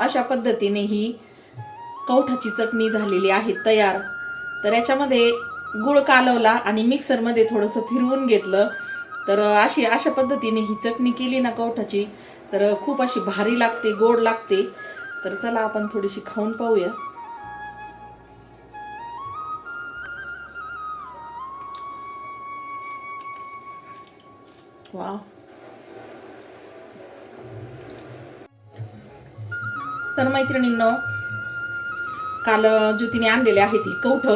अशा पद्धतीने ही कवठाची चटणी झालेली आहे तयार. तर याच्यामध्ये गुळ कालवला आणि मिक्सरमध्ये थोडंसं फिरवून घेतलं. तर अशी अशा पद्धतीने ही चटणी केली ना कवठाची. तर खूप अशी भारी लागते गोड लागते. तर चला आपण थोडीशी खाऊन पाहूया. वा तर मैत्रिणींनो काल ज्योतीने आणलेले आहे ती कवठ.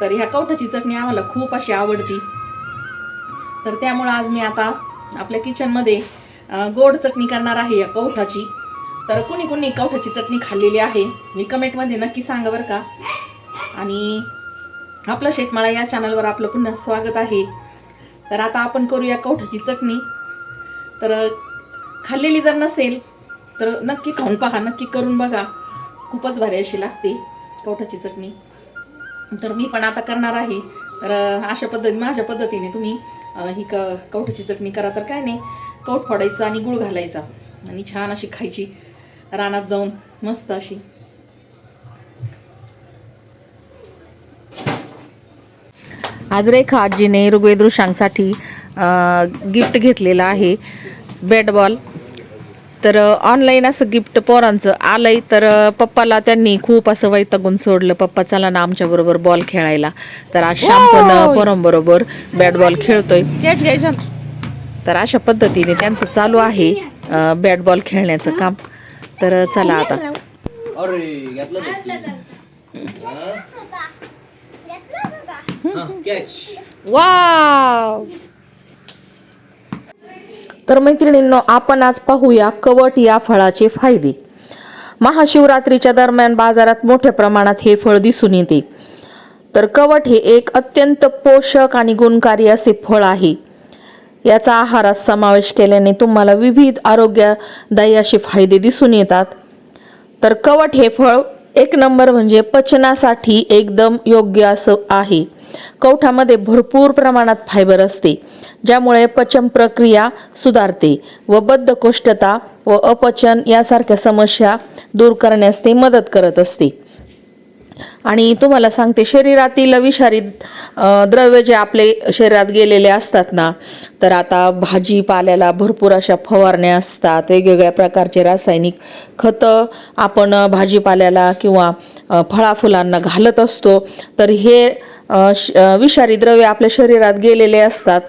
तर ह्या कवठाची चटणी आम्हाला खूप अशी आवडती. तर त्यामुळं आज मी आता आपल्या किचनमध्ये गोड चटणी करणार आहे या कवठाची. तर कुणी कुणी कवठाची चटणी खाल्लेली आहे मी कमेंटमध्ये नक्की सांगा बरं का. आणि आपलं शेतमाळा या चॅनलवर आपलं पुन्हा स्वागत आहे. तर आता आपण करूया कवठाची चटणी. तर खाल्लेली जर नसेल तर नक्की खाऊन पहा नक्की करून बघा. खूपच भारी अशी लागते कवठाची चटणी. तर मी पण आता करणार आहे. तर अशा पद्धती माझ्या पद्धतीने तुम्ही ही क कवठाची चटणी करा. तर काय नाही कवठ फोडायचं आणि गुळ घालायचा. आणि छान अशी खायची रानात जाऊन मस्त अशी. आज रेखा आजीने ऋग्वेद ऋषांसाठी गिफ्ट घेतलेलं आहे. Bat ball. तर ऑनलाईन असं गिफ्ट पोरांचं आलंय. तर पप्पाला त्यांनी खूप असं वैतागून सोडलं. पप्पा चला ना आमच्या बरोबर बॉल खेळायला. तर आज श्याम पण पोरांबरोबर बॅट बॉल खेळतोय. तर अशा पद्धतीने त्यांचं चालू आहे बॅट बॉल खेळण्याचं काम. तर चला आता. अरे घेतलं कॅच वाव तर मैत्रिणींनो आपण आज पाहूया कवट या फळाचे फायदे. महाशिवरात्रीच्या दरम्यान बाजारात मोठ्या प्रमाणात हे फळ दिसून येते. तर कवट हे एक अत्यंत पोषक आणि गुणकारी असे फळ आहे. याचा आहारात समावेश केल्याने तुम्हाला विविध आरोग्यदायी असे फायदे दिसून येतात. तर कवट हे फळ एक नंबर म्हणजे पचनासाठी एकदम योग्य असं आहे. कवठामध्ये भरपूर प्रमाणात फायबर असते ज्यामुळे पचन प्रक्रिया सुधारते व बद्धकोष्ठता व अपचन यासारख्या समस्या दूर करण्यास ते मदत करत असते. आणि तुम्हाला सांगते शरीरातील विषारी द्रव्य जे आपले शरीरात गेलेले असतात ना तर आता भाजीपाल्याला भरपूर अशा फवारण्या असतात वेगवेगळ्या प्रकारचे रासायनिक खतं आपण भाजीपाल्याला किंवा फळाफुलांना घालत असतो तर हे विषारी द्रव्य आपल्या शरीरात गेलेले असतात.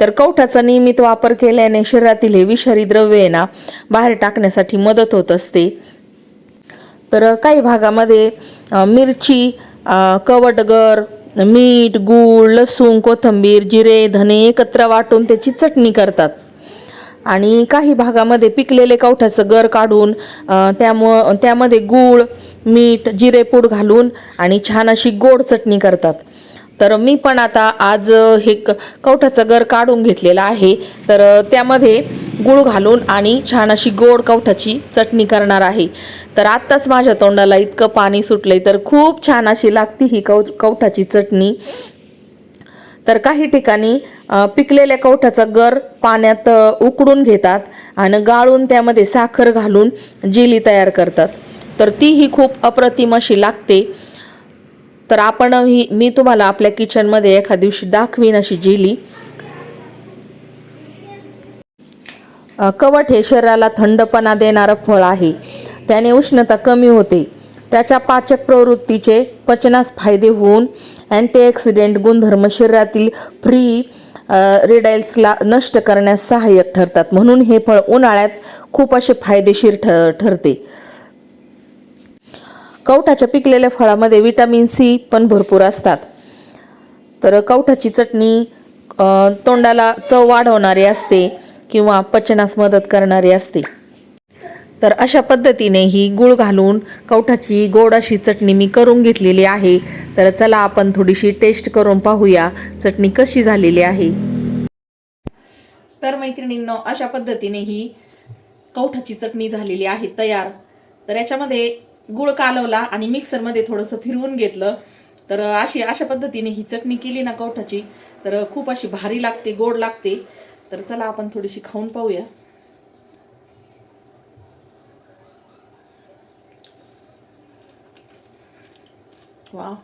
तर कवठाचा नियमित वापर केल्याने शरीरातील हे विषारी द्रव्ये ना बाहेर टाकण्यासाठी मदत होत असते. तर काही भागामध्ये मिरची अ, कवटगर मीठ गूळ लसूण कोथिंबीर जिरे धने एकत्र वाटून त्याची चटणी करतात. आणि काही भागामध्ये पिकलेले कवठाचं गर काढून त्यामुळं त्यामध्ये गूळ मीठ जिरेपूड घालून आणि छान अशी गोड चटणी करतात. तर मी पण आता आज हे क कवठाचं गर काढून घेतलेलं आहे. तर त्यामध्ये गूळ घालून आणि छान अशी गोड कवठाची चटणी करणार आहे. तर आत्ताच माझ्या तोंडाला इतकं पाणी सुटलंय तर खूप छान अशी लागती ही कव कवठाची चटणी. तर काही ठिकाणी पिकलेल्या कवठाचा गर पाण्यात उकडून घेतात आणि गाळून त्यामध्ये साखर घालून जेली तयार करतात. तर तीही खूप अप्रतिम अशी लागते. तर आपण ही मी तुम्हाला आपल्या किचनमध्ये एखाद्या दिवशी दाखवीन अशी जेली. कवट हे शरीराला थंडपणा देणारं फळ आहे. त्याने उष्णता कमी होते. त्याच्या पाचक प्रवृत्तीचे पचनास फायदे होऊन अँटीऑक्सिडेंट गुणधर्म शरीरातील फ्री रेडाईल्सला नष्ट करण्यास सहाय्यक ठरतात. म्हणून हे फळ उन्हाळ्यात खूप असे फायदेशीर ठ ठरते. कवठाच्या पिकलेल्या फळामध्ये विटॅमिन सी पण भरपूर असतात. तर कवठाची चटणी तोंडाला चव वाढवणारी असते किंवा पचनास मदत करणारी असते. तर अशा पद्धतीने ही गूळ घालून कवठाची गोड अशी चटणी मी करून घेतलेली आहे. तर चला आपण थोडीशी टेस्ट करून पाहूया चटणी कशी झालेली आहे. तर मैत्रिणींनो अशा पद्धतीने ही कवठाची चटणी झालेली आहे तयार. तर याच्यामध्ये गुळ कालवला आणि मिक्सरमध्ये थोडंसं फिरवून घेतलं. तर अशी अशा पद्धतीने ही चटणी केली ना कवठाची. तर खूप अशी भारी लागते गोड लागते. तर चला आपण थोडीशी खाऊन पाहूया. वा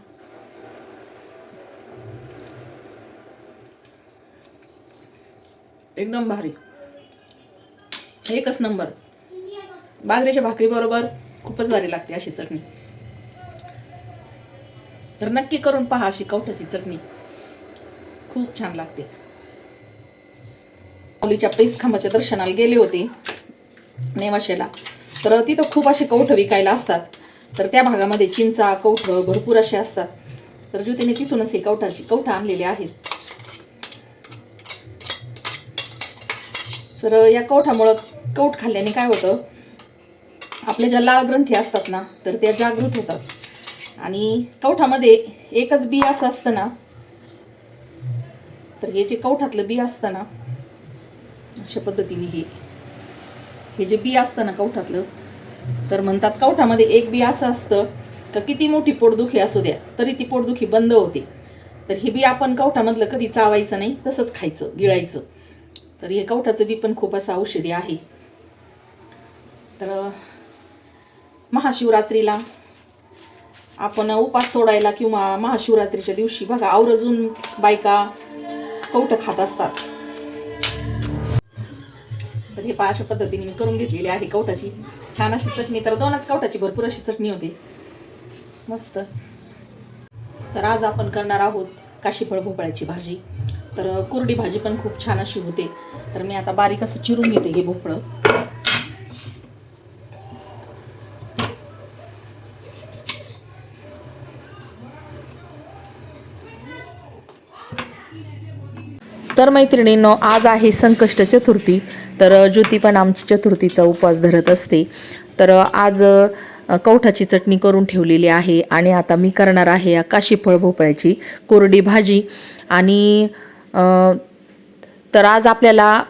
एकदम भारी. एकच नंबर. बाजरीच्या भाकरी बरोबर. खूपच भारी लागते अशी चटणी. तर नक्की करून पहा अशी कवठाची चटणी. खूप छान लागते. माऊलीच्या पैस खांबाच्या दर्शनाला गेले होते नेवाशेला. तर तिथं खूप असे कवठं विकायला असतात. तर त्या भागामध्ये चिंचा कवठ भरपूर असे असतात. तर ज्योतीने तिथूनच हे कवठाची कवठं आणलेले आहेत. तर या कवठामुळं कवठ खाल्ल्याने काय होतं? आपल्या ज्या लाळ ग्रंथी असतात ना तर त्या जागृत होतात. आणि कवठामध्ये एकच बी असं असतं ना तर हे जे कवठातलं बी असतं ना अशा पद्धतीने हे हे जे बी असतं ना कवठातलं तर म्हणतात कवठामध्ये एक बी असं असतं का किती मोठी पोटदुखी असू द्या तरी ती पोटदुखी बंद होते. तर हे बी आपण कवठामधलं कधी चावायचं नाही तसंच खायचं गिळायचं. तर हे कवठाचं बी पण खूप असं औषधी आहे. तर महाशिवरात्रीला. आपण उपास सोडायला किंवा महाशिवरात्रीच्या दिवशी बघा आवर्जून बायका कवटं खात असतात. तर हे पहा अशा पद्धतीने मी करून घेतलेली आहे कवठाची छान अशी चटणी तर दोनच कवटाची भरपूर अशी चटणी होती. मस्त. तर आज आपण करणार आहोत काशीफळ भोपळ्याची भाजी. तर कोरडी भाजी पण खूप छान अशी होते. तर मी आता बारीक असं चिरून घेते हे भोपळं. तर मैत्रिणींनो आज आहे संकष्ट चतुर्थी तर ज्योती पण आमची चतुर्थीचा उपवास धरत असते. तर आज कौठाची कवठाची चटणी करून ठेवलेली आहे आणि आता मी करणार आहे या काशीफळ भोपळ्याची कोरडी भाजी. आणि तर आज आपल्याला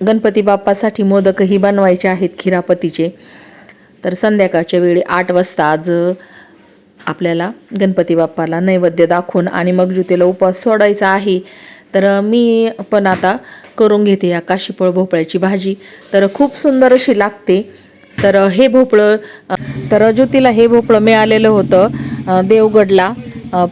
गणपती बाप्पासाठी मोदकही बनवायचे आहेत खिरापतीचे. तर संध्याकाळच्या वेळी आठ वाजता आज आपल्याला गणपती बाप्पाला नैवेद्य दाखवून आणि मग ज्योतीला उपवास सोडायचा आहे. तर मी पण आता करून घेते या काशीफळ भोपळ्याची भाजी. तर खूप सुंदर अशी लागते. तर हे भोपळं तर ज्योतीला हे भोपळं मिळालेलं होतं देवगडला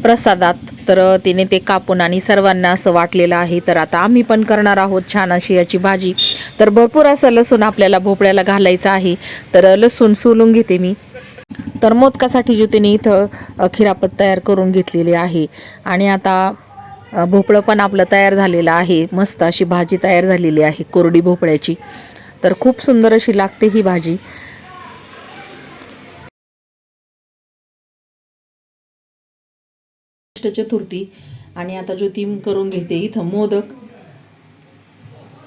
प्रसादात. तर तिने ते कापून आणि सर्वांना असं वाटलेलं आहे. तर आता आम्ही पण करणार आहोत छान अशी याची भाजी. तर भरपूर असं लसूण आपल्याला भोपळ्याला घालायचं आहे. तर लसूण सोलून घेते मी. तर मोदकासाठी ज्योतीने इथं खिरापत तयार करून घेतलेली आहे. आणि आता भोपळं पण आपलं तयार झालेलं आहे. मस्त अशी भाजी तयार झालेली आहे कोरडी भोपळ्याची. तर खूप सुंदर अशी लागते ही भाजी. चतुर्थी आणि आता ज्योती करून घेते इथं मोदक.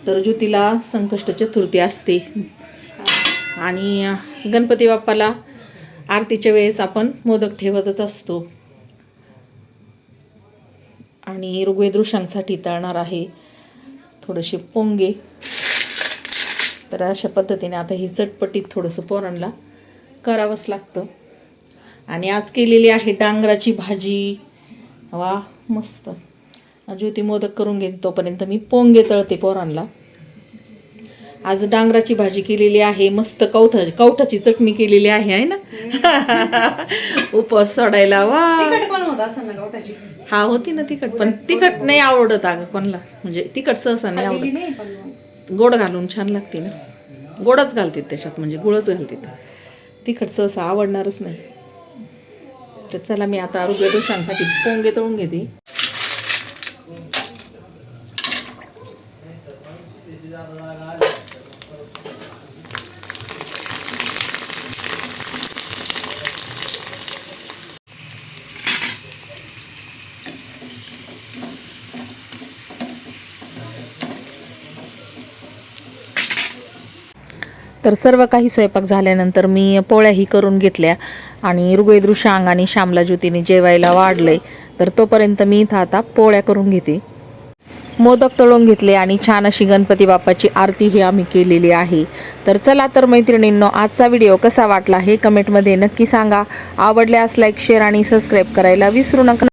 तर ज्योतीला संकष्ट चतुर्थी असते. आणि गणपती बाप्पाला आरतीच्या वेळेस आपण मोदक ठेवतच असतो. आणि ऋग्वेदृशांसाठी तळणार आहे थोडेसे पोंगे. तर अशा पद्धतीने आता ही चटपटीत थोडंसं पोरांना करावंच लागतं. आणि आज केलेली आहे डांगराची भाजी. वा मस्त. ज्योती मोदक करून घेते तोपर्यंत मी पोंगे तळते पोरांना. आज डांगराची भाजी केलेली आहे मस्त कवथा कवठाची चटणी केलेली आहे आहे ना? उपवास सोडायला. वा. हा होती ना तिखट पण तिखट नाही आवडत अगं कोणला. म्हणजे तिखट सहसा नाही आवडत. गोड घालून छान लागते ना. गोडच घालते त्याच्यात म्हणजे गुळच घालते तिखट सहसा आवडणारच नाही. तर चला मी आता आरोग्य दोषांसाठी पोंगे तळून घेते. तर सर्व काही स्वयंपाक झाल्यानंतर मी पोळ्याही करून घेतल्या आणि ऋग्वेदृशांग आणि श्यामला ज्योतीने जेवायला वाढलंय. तर तोपर्यंत मी इथं आता पोळ्या करून घेते. मोदक तळून घेतले आणि छान अशी गणपती बाप्पाची आरती ही आम्ही केलेली आहे. तर चला तर मैत्रिणींनो आजचा व्हिडिओ कसा वाटला हे कमेंटमध्ये नक्की सांगा. आवडल्यास लाईक शेअर आणि सबस्क्राईब करायला विसरू नका.